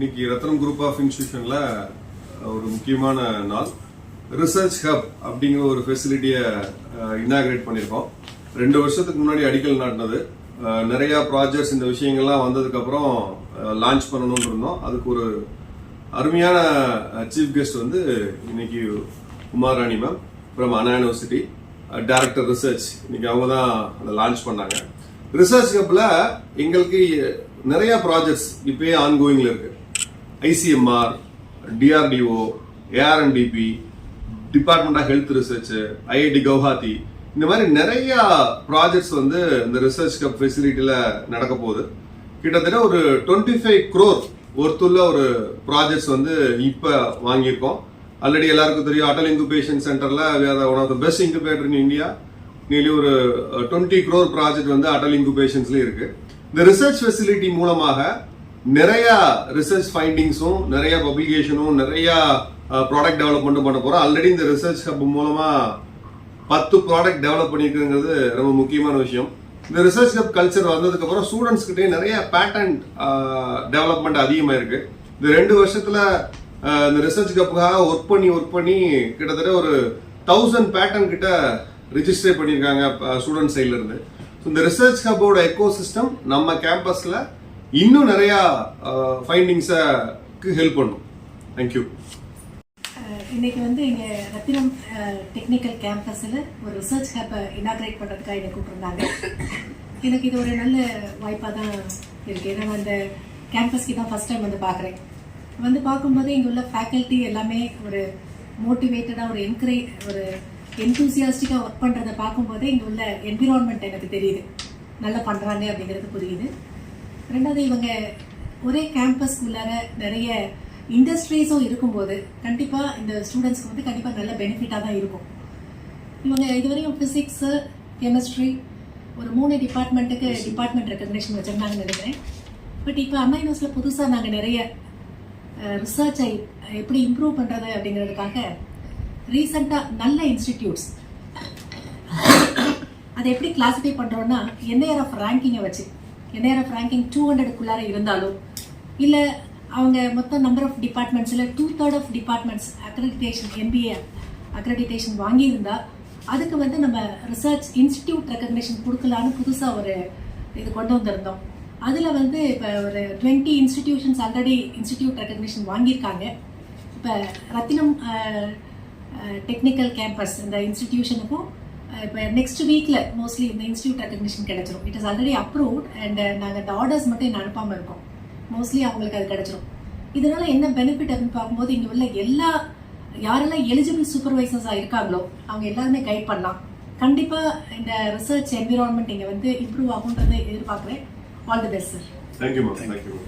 இன்னைக்கு ரத்னம் group of இன்ஸ்டிடியூஷன்ல ஒரு முக்கியமான நாள். ரிசர்ச் ஹப் அப்படிங்கிற ஒரு ஃபெசிலிட்டியை இனாகிரேட் பண்ணியிருக்கோம். ரெண்டு வருஷத்துக்கு முன்னாடி அடிக்கல் நாட்டினது. நிறைய ப்ராஜெக்ட்ஸ் இந்த விஷயங்கள்லாம் வந்ததுக்கப்புறம் லான்ச் பண்ணணும்னு இருந்தோம். அதுக்கு ஒரு அருமையான சீஃப் கெஸ்ட் வந்து இன்னைக்கு Kumarani ma'am from Anna university director research இன்னைக்கு அவங்க தான் அதை லான்ச் பண்ணாங்க. ரிசர்ச் ஹப்ல எங்களுக்கு நிறைய ப்ராஜெக்ட்ஸ் இப்பயே ஆன்கோயிங்ல இருக்கு. ICMR DRDO ARNDP department of health research IIT Guwahati இந்த மாதிரி நிறைய ப்ராஜெக்ட்ஸ் வந்து இந்த ரிசர்ச் கப் ஃபெசிலிட்டியில் நடக்க போகுது. கிட்டத்தட்ட ஒரு டுவெண்ட்டி ஃபைவ் க்ரோர் ஒருத்துள்ள ஒரு ப்ராஜெக்ட்ஸ் வந்து இப்போ வாங்கியிருக்கோம். ஆல்ரெடி எல்லாருக்கும் தெரியும் அடல் இன்குபேஷன் வேறு one of the best incubator in India nearly ஒரு டுவெண்ட்டி க்ரோர் ப்ராஜெக்ட் வந்து அடல் இன்குபேஷன்ஸ்ல இருக்குது இந்த ரிசர்ச் ஃபெசிலிட்டி மூலமாக நிறைய ரிசர்ச் ஃபைண்டிங்ஸும் நிறைய பப்ளிகேஷனும் நிறைய ப்ராடக்ட் டெவலப்மெண்ட்டும் பண்ண போறோம். ஆல்ரெடி இந்த ரிசர்ச் ஹப் மூலமா பத்து ப்ராடக்ட் டெவலப் பண்ணியிருக்குங்கிறது ரொம்ப முக்கியமான விஷயம். இந்த ரிசர்ச் ஹப் கல்ச்சர் வந்ததுக்கு அப்புறம் ஸ்டூடெண்ட்ஸ் கிட்டே நிறைய பேட்டன்ட் டெவலப்மெண்ட் அதிகமாக இருக்குது இந்த ரெண்டு வருஷத்துல இந்த ரிசர்ச் கப்புக்காக ஒர்க் பண்ணி ஒர்க் பண்ணி கிட்டத்தட்ட ஒரு தௌசண்ட் பேட்டன் கிட்ட ரிஜிஸ்டர் பண்ணியிருக்காங்க ஸ்டூடெண்ட் சைட்ல இருந்து. இந்த ரிசர்ச் ஹப்போட எக்கோ சிஸ்டம் நம்ம கேம்பஸ்ல இன்னும் நிறைய ஃபைண்டிங்ஸக்கு ஹெல்ப் பண்ணும். தேங்க்யூ இன்னைக்கு வந்து இங்க ரத்தினம் டெக்னிக்கல் கேம்பஸ்ல ஒரு ரிசர்ச் ஹேப்பை இனாகிரேட் பண்றதுக்காக என்னை கூப்பிட்டுருந்தாங்க. எனக்கு இது ஒரு நல்ல வாய்ப்பாக தான் இருக்கு. ஏன்னா அந்த கேம்பஸ்க்கு தான் ஃபர்ஸ்ட் டைம் வந்து பார்க்குறேன். வந்து பார்க்கும்போது இங்கே உள்ள ஃபேக்கல்ட்டி எல்லாமே ஒரு மோட்டிவேட்டடாக ஒரு என்கரேஜ் ஒரு என்தூசியாஸ்டிக்காக ஒர்க் பண்ணுறதை பார்க்கும்போதே இங்கே உள்ள என்விரான்மெண்ட் எனக்கு தெரியுது. நல்லா பண்ணுறாங்க அப்படிங்கிறது புரியுது. ரெண்டாவது இவங்க ஒரே கேம்பஸ்க்குள்ளார நிறைய இண்டஸ்ட்ரீஸும் இருக்கும்போது கண்டிப்பாக இந்த ஸ்டூடெண்ட்ஸ்க்கு வந்து கண்டிப்பாக நல்ல பெனிஃபிட்டாக தான் இருக்கும். இவங்க இதுவரையும் ஃபிசிக்ஸு கெமிஸ்ட்ரி ஒரு மூணு டிபார்ட்மெண்ட்டுக்கு டிபார்ட்மெண்ட் ரெக்கக்னேஷன் வச்சுருந்தாங்கன்னு நினைக்கிறேன். பட் இப்போ அண்ணா யூனிவர்ஸில் புதுசாக நாங்கள் நிறைய ரிசர்ச்சை எப்படி இம்ப்ரூவ் பண்ணுறது அப்படிங்கிறதுக்காக ரீசெண்டாக நல்ல இன்ஸ்டிடியூட்ஸ் அதை எப்படி கிளாஸிஃபை பண்ணுறோன்னா என்ஐஆர் ஆஃப் ரேங்கிங்கை வச்சு என்ஐஆர் ஆஃப் ரேங்கிங் டூ ஹண்ட்ரடுக்குள்ளார இருந்தாலும் இல்லை அவங்க மொத்தம் number of டிபார்ட்மெண்ட்ஸில் two third of departments accreditation MBA accreditation வாங்கியிருந்தா அதுக்கு வந்து நம்ம ரிசர்ச் இன்ஸ்டிடியூட் ரெக்கக்னேஷன் கொடுக்கலான்னு புதுசாக ஒரு இது கொண்டு வந்திருந்தோம். அதில் வந்து இப்போ ஒரு twenty institutions already institute recognition வாங்கியிருக்காங்க. இப்போ ரத்தினம் டெக்னிக்கல் கேம்பஸ் இந்த இன்ஸ்டிடியூஷனுக்கும் இப்போ நெக்ஸ்ட் வீக்கில் மோஸ்ட்லி இந்த இன்ஸ்டியூட் ரெக்கக்னிஷன் கிடைச்சிரும். It is already approved and நாங்கள் இந்த ஆர்டர்ஸ் மட்டும் இன்னும் அனுப்பாமல் இருக்கோம். மோஸ்ட்லி அவங்களுக்கு அது கிடைச்சிரும். இதனால என்ன பெனிஃபிட் அப்படின்னு பார்க்கும்போது இங்கே உள்ள எல்லா யாரெல்லாம் எலிஜிபிள் சூப்பர்வைசர்ஸாக இருக்காங்களோ அவங்க எல்லாருமே கைட் பண்ணலாம். கண்டிப்பாக இந்த ரிசர்ச் என்விரான்மெண்ட் இங்கே வந்து இம்ப்ரூவ் ஆகுன்றதை எதிர்பார்க்குறேன். All the best sir thank you ma'am thank you